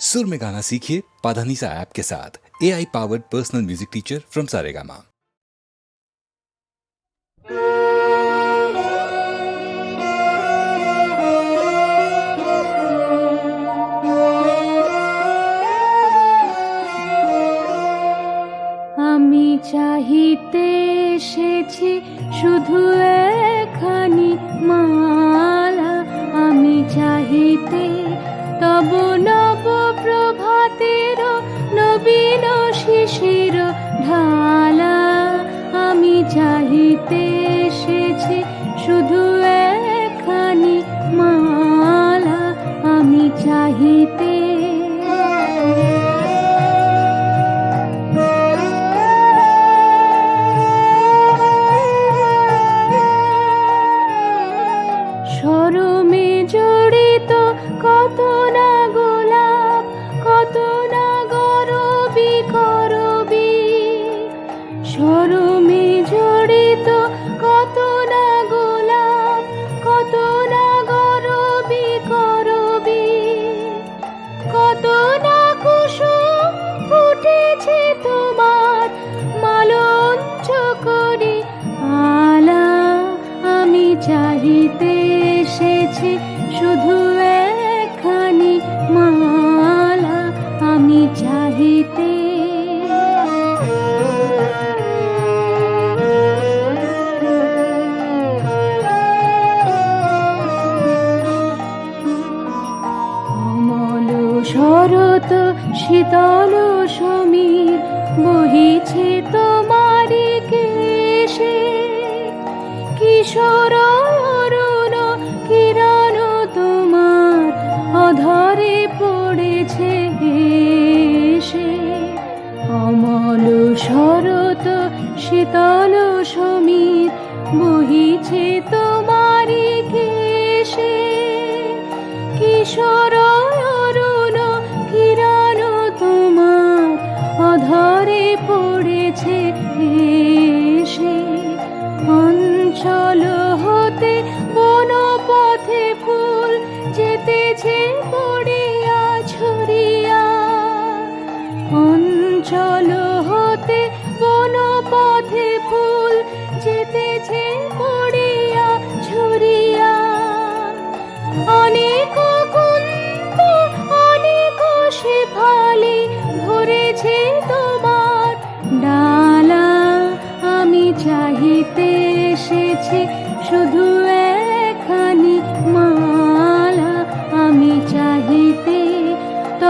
सुर में गाना सीखिए पाधानीसा ऐप के साथ। A I powered personal music teacher from Saregama চাহিতে এসেছি শুধু এখানি মালা। আমি চাহিতে তব না প্রভাতের নবীন শিশির ঢালা আমি চাহিতে এসেছি শুধু একখানি মালা আমি চাহিতে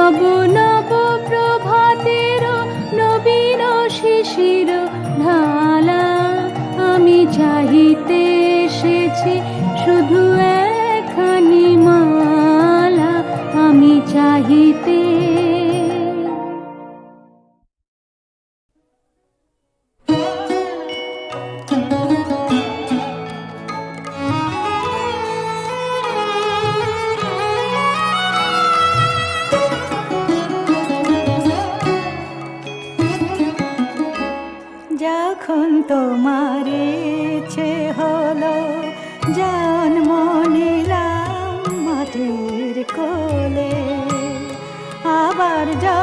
নব নব প্রভাতের নবীন শিশির ঢালা। আমি চাহিতে এসেছি শুধু যা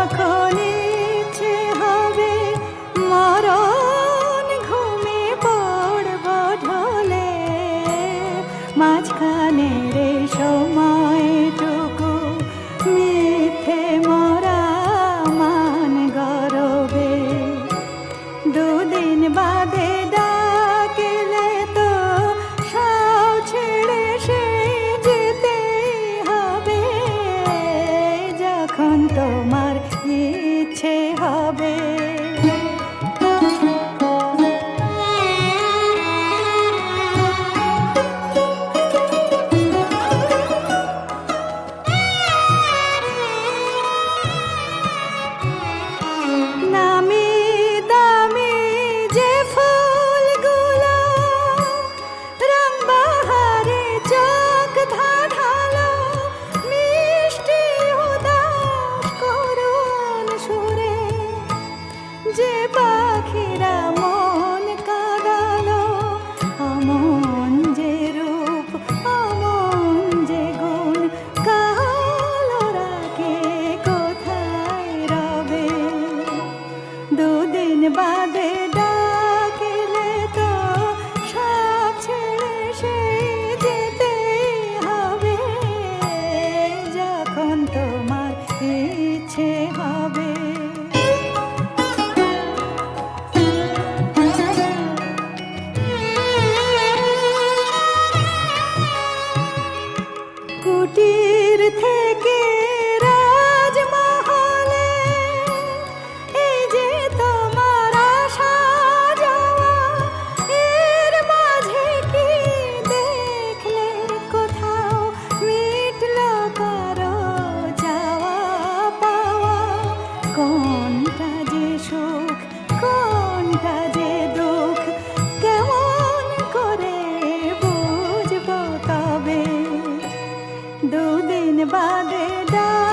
ডাক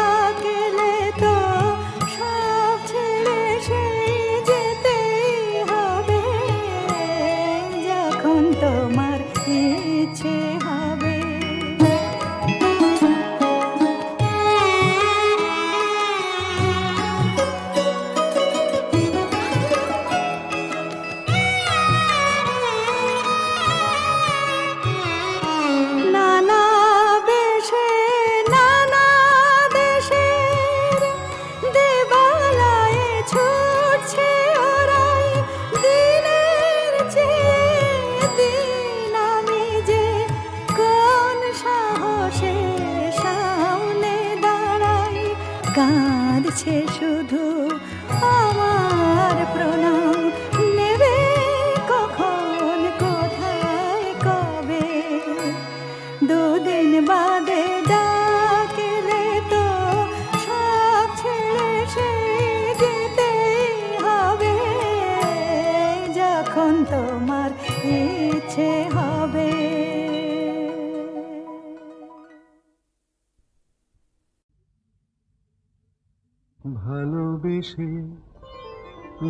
কাঁদছে শুধু আমার প্রণাম।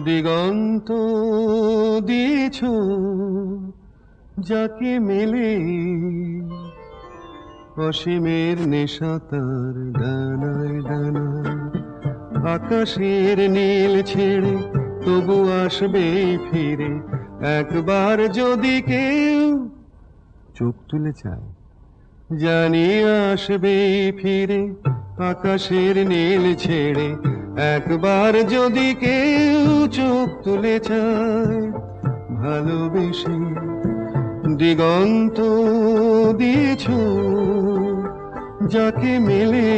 দিগন্ত দিয়েছ, যাকে মেলে অসীমের নেশা তার ডানায় ডানায় আকাশের নীল ছেড়ে তবু আসবে ফিরে, একবার যদি কেউ চোখ তুলে চায়। জানি আসবে ফিরে, আকাশের নীল ছেড়ে। একবার যদি কেউ চোখ তুলে চায়, ভালোবেসে দিগন্ত দিয়েছ যাকে মেলে।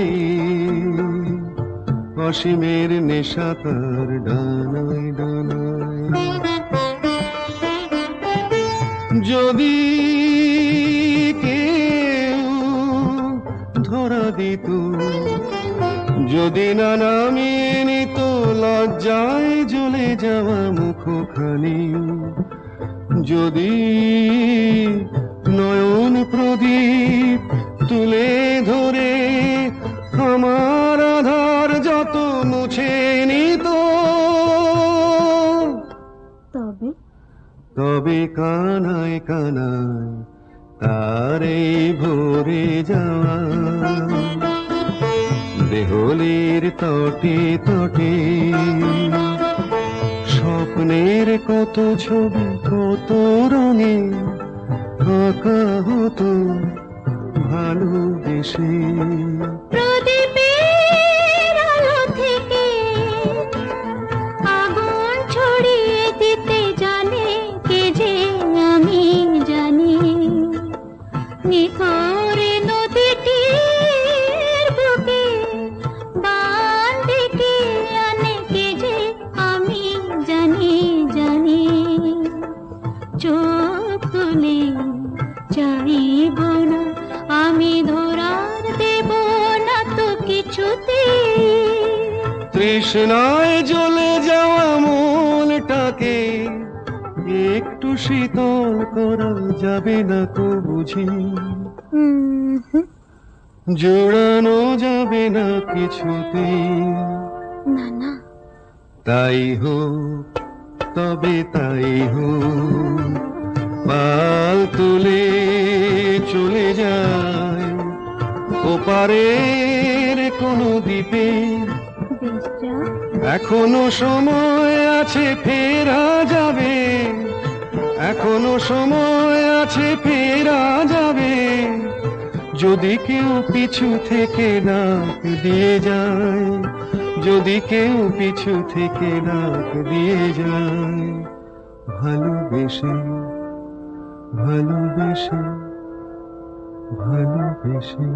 অসীমের নেশা তার ডানায় ডানায়। যদি দিত। যদি না নামিয়ে নিত লজ্জায় জ্বলে যাওয়া মুখখানি। যদি নয়ন প্রদীপ তুলে ধরে আমার আধার যত মুছে নিত। তবে? তবে কানায় কানায় তারে ভরে যাওয়া। দেহলের তটে তটে। স্বপ্নের কত ছবি কত রঙে আঁকা হতো ভালোবেসে। যাবে না তো বুঝি? জোড়ানো যাবে না কিছুতে? না না। তাই হোক তবে তাই হোক। পাল তুলে চলে যায়। ওপারের কোনো দ্বীপে। এখনও সময় আছে ফেরা যাবে। এখনও সময় আছে ফেরা যাবে। যদি কেউ পিছু থেকে ডাক দিয়ে যায়, যদি কেউ পিছু থেকে ডাক দিয়ে যায়, ভালোবেসে ভালোবেসে ভালোবেসে।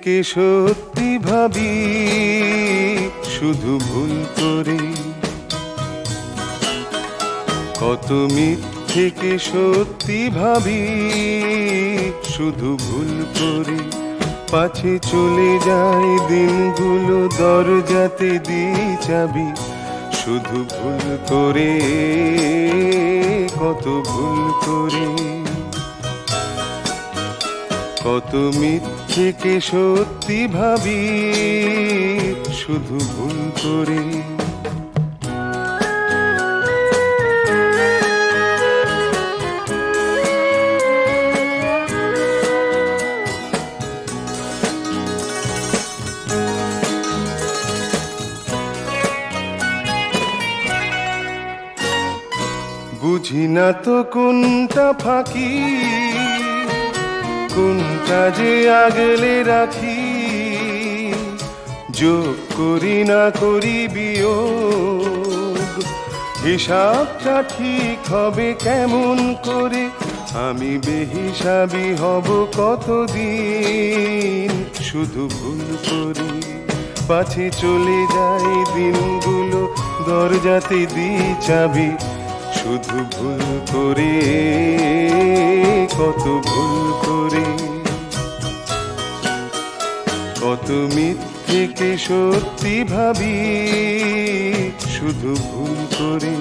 মিথ্যেকে সত্যি ভাবি? শুধু ভুল করে। কত মিথ্যেকে সত্যি ভাবি? শুধু ভুল করে। পাছে চলে যায় দিনগুলো, দরজাতে দিয়ে যাবি শুধু ভুল করে। কত ভুল করে। কত মিথ্যেকে সত্যি ভাবি শুধু ভুল করে। বুঝি না তো কোনটা ফাঁকি কোনটা কাজে আগলে রাখি? যোগ করি না করি বিয়োগ। হিসাবটা ঠিক হবে কেমন করে? আমি বেহিসাবি হব কতদিন? শুধু ভুল করি, পাছে চলে যায় দিনগুলো, দরজাতে দি চাবি। শুধু ভুল করে কত ভুল করে। কত মিথ্যেকে সত্যি ভাবি শুধু ভুল করে।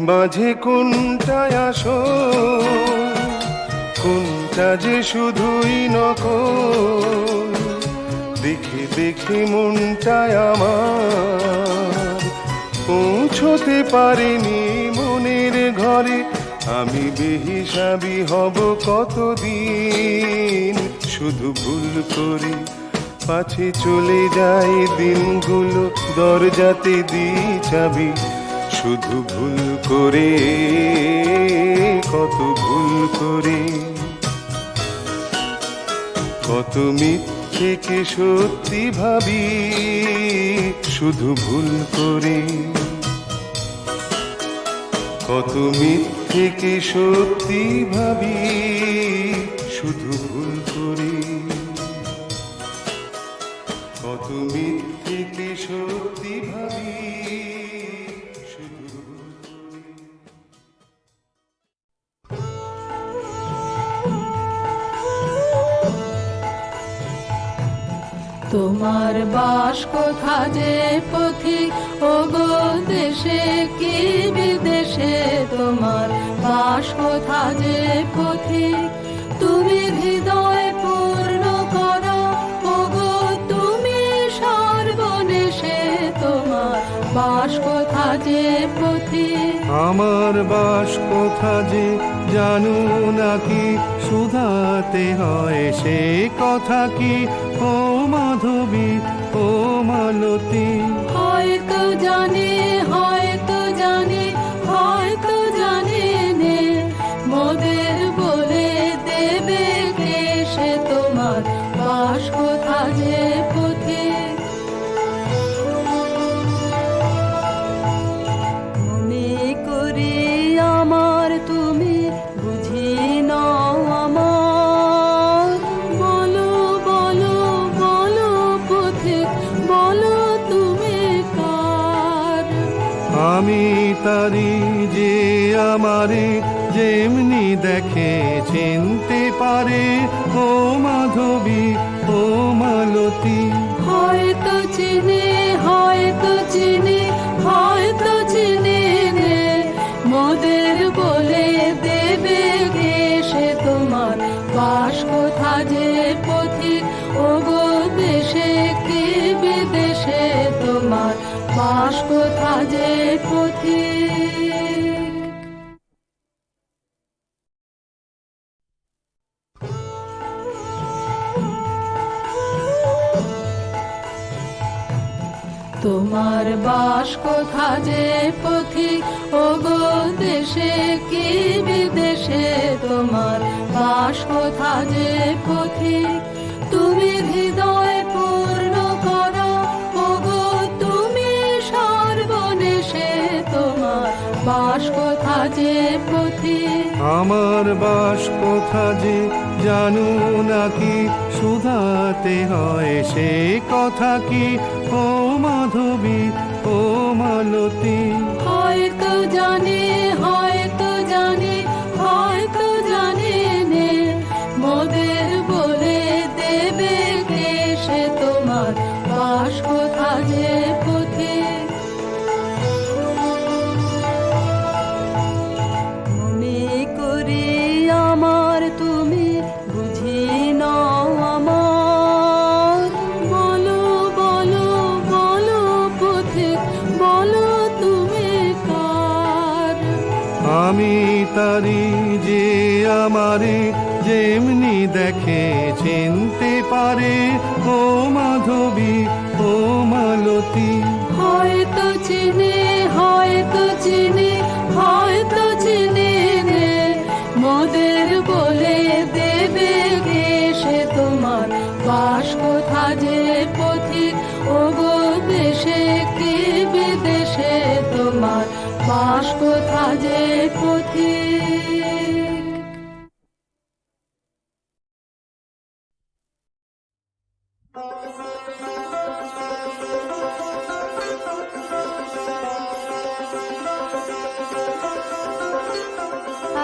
মাঝে কোনটায় আসো? কোনটা যে শুধুই নকল দেখে দেখে মনটায় আমার পৌঁছতে পারেনি মনের ঘরে। আমি বেহিসাবি হব কতদিন? শুধু ভুল করি পাছে চলে যায় দিনগুলো, দরজাতে দি চাবি। শুধু ভুল করে, কত ভুল করে। কত মিথ্যেকে সত্যি ভাবি, শুধু ভুল করে। কত মিথ্যেকে সত্যি ভাবি তোমার বাস কোথা যে পথিক ও গো দেশে কি বিদেশে তোমার বাস কোথা যে পথিক তুমি হৃদয় পূর্ণ করো ও গো তুমি সর্বনেশে তোমার বাস কোথা যে পথিক আমার বাস কোথা যে জানো নাকি শুধাতে হয় সে কথা কি? ও মাধবী ও মালতী। হয়তো জানে হয়তো তোমার বাস কোথা যে পথিক ও গো দেশে কি বিদেশে? তোমার বাস কোথা যে পথিক, তুমি হৃদয় কোথা যে পথিক আমার বাস কোথা যে জানু নাকি? শুধাতে হয় সে কথা কি? ও মাধবী ও মালতী। হয়তো জানে হয়তো জানে হয়তো জানে নে। মোদের বলে দেবে কে সে তোমার? বাস কোথা যে তারি যে আমারে যেমনি দেখে চিনতে পারে, ও মাধবী, ও মালতী। হয়তো চিনে হয়তো চিনে বাস কোথা যে পথিক।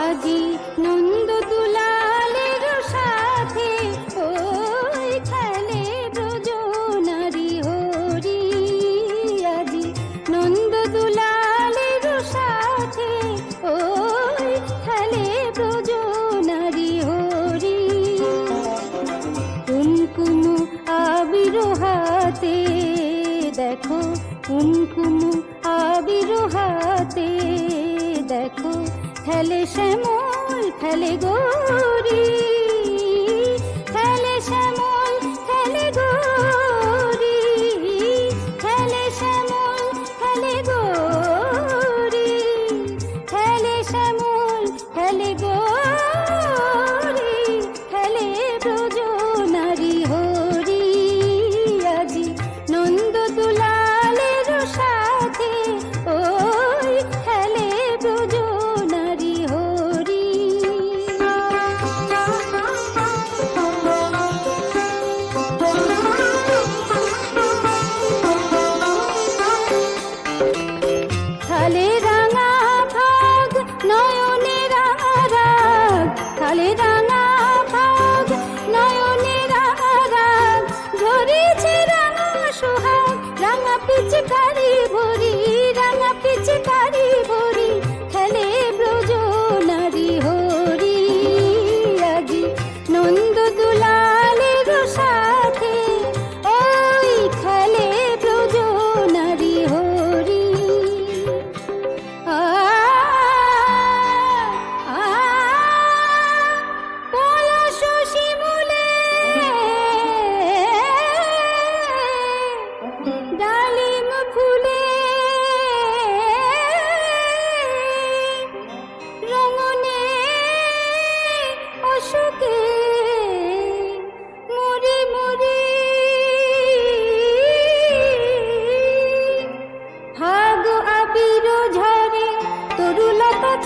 আজি শ্যামল, খেলে গৌরী। খেলে শ্যামল, খেলে গৌরী। খেলে শ্যামল, খেলে গৌরী। খেলে শ্যামল, খেলে গৌরী।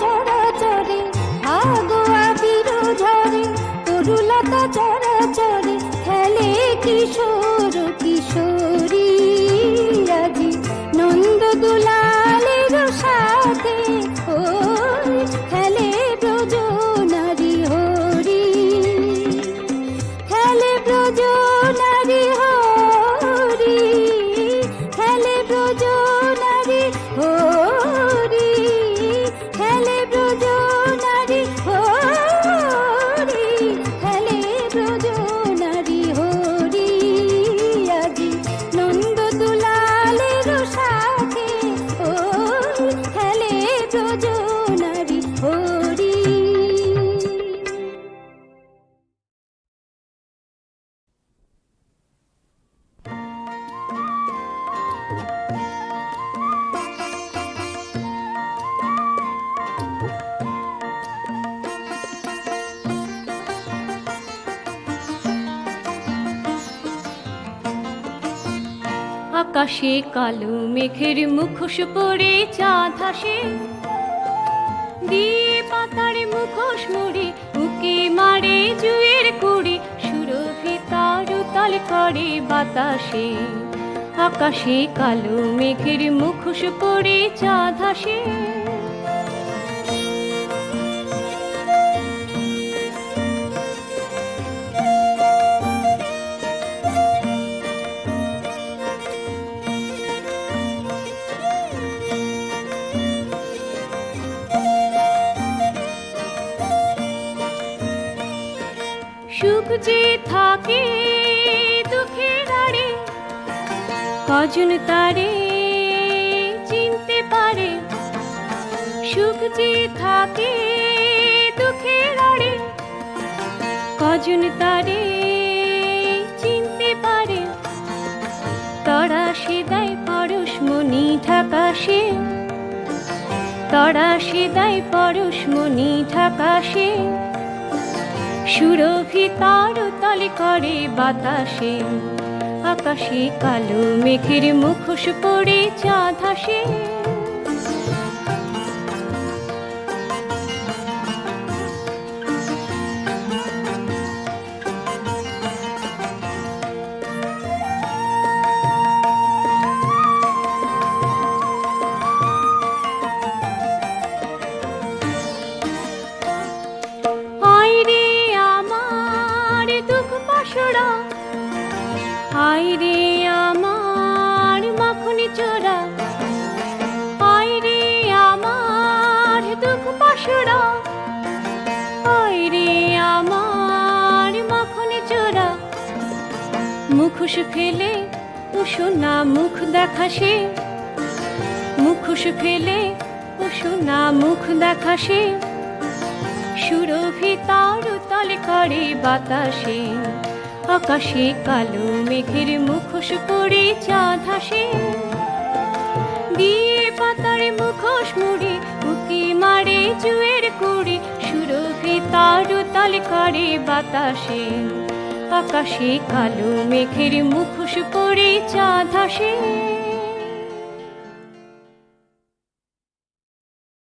তরুলতা চরা চরে ভাগ আকাশে কালো মেঘের মুখোশ পড়ে চাঁদ হাসে দিয়ে পাতার মুখোশ মুড়ি, উকি মারে জুয়ের কুড়ি, সুরভি তার তাল করে বাতাসে। আকাশে কালো মেঘের মুখোশ পড়ে চাঁদ হাসে কজন তারে চিনতে পারে। সুখ যে থাকে দুঃখের আড়ে, কজন তারে চিনতে পারে। তরা সে দেয় পরশ মনি ঢাকাশে তরা সে দেয় পরশ মনি ঢাকাশে সুরভি তার তলে করে বাতাসে। আকাশে কালো মেঘের মুখোশ পড়ে চাঁদ হাসে মুখোশ ফেলে উষু না মুখ দেখাসে মুখোশ ফেলে উষু না মুখ দেখাসে সুরভি তার তলে করে বাতাসে, আকাশে কালো মেঘের মুখোশ পড়ে চাঁদ হাসে দিয়ে পাতার মুখোশ মুড়ি, উকি মারে জুয়ের কুড়ি, সুরভি তার তলে করে বাতাসে। আকাশে কালো মেঘের মুখোশ পড়ে চাঁদ হাসে